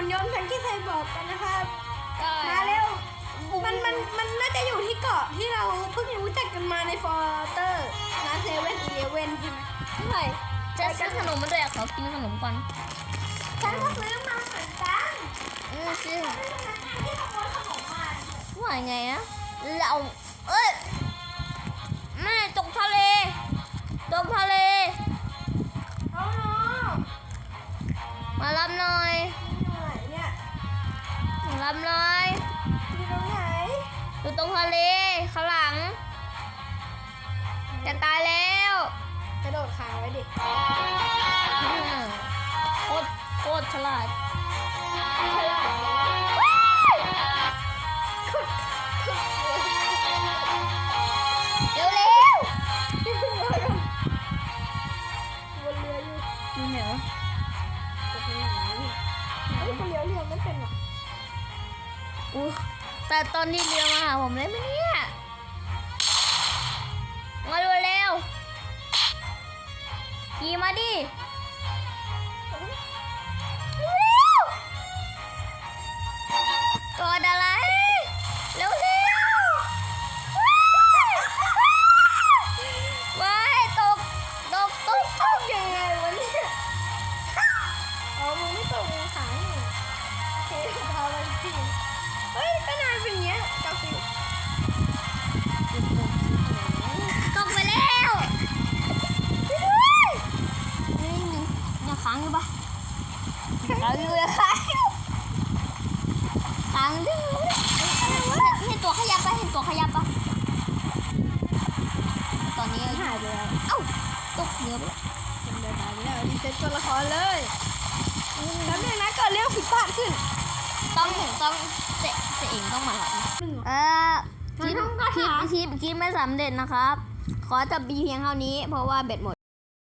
หุ่นยนต์แพนกี้ไซบอร์กกันนะครับได้มาเร็ว มันมันมันน่าจะอยู่ที่เกาะที่เราเพิ่งรู้จักกันมาในฟอร์เตอร์นะเซเว่นอีเลเว่นใช่ไหมใช่จะซื้อขนมมาด้วยอะขอกินขนมก่อนฉันก็ซื้อมาเหมือนกันอืมซื้อเป็นพนักงานที่ขโมยขนมมาว่าไงนะเราเอ้ย มารับหน่อยอยู่ตรงไหนอยู่ตรงทะเลข้างหลัง จะตายแล้ว กระโดดขาไว้ดิอืมโคตรโคตรฉลาดฉลาดเลยเร็วเร็วนี่คือเรืออยู่บนเรืออยู่อยู่ไหนวะจะไปไหนเนี่ยเฮ้ยคนเลี้ยวเรือไม่เป็นหรอ อู้แต่ตอนนี้เรือมาหาผมเลยไหมเนี่ยมาดูเร็วขี่มาดิเร็วกดอะไร เร็วเร็วว้ายตก ตกตกตกยังไงวะเนี่ยอ๋อมึงไม่ตกมึงขาเนี่ยโอเคพาไปที่ เฮ้ยก็นายเป็นอย่างเงี้ยกาฟิลตกไปแล้วช่วยด้วนี่ยังค้างอยู่ปะค้างอยู่ยังค้างอยู่ค้างอยู่อะไรวะเห็นตัวขยับปะเห็นตัวขยับปะตอนนี้หายไปแล้วเอ้าตกเรือไปแล้วเป็นเดินหายไปแล้วดีเซ็ตตัวละครเลยแล้วนึงนะกิดเรื่องผิดพลาดขึ้น ต้องต้อง เจ๊เจ๊เองต้องมาหลับหนึ่งเออคลิปมันต้องกระคลิปถางคลิปคลิปไม่สำเร็จนะครับ ขอจบเพียงเท่านี้เพราะว่าเบ็ดหมด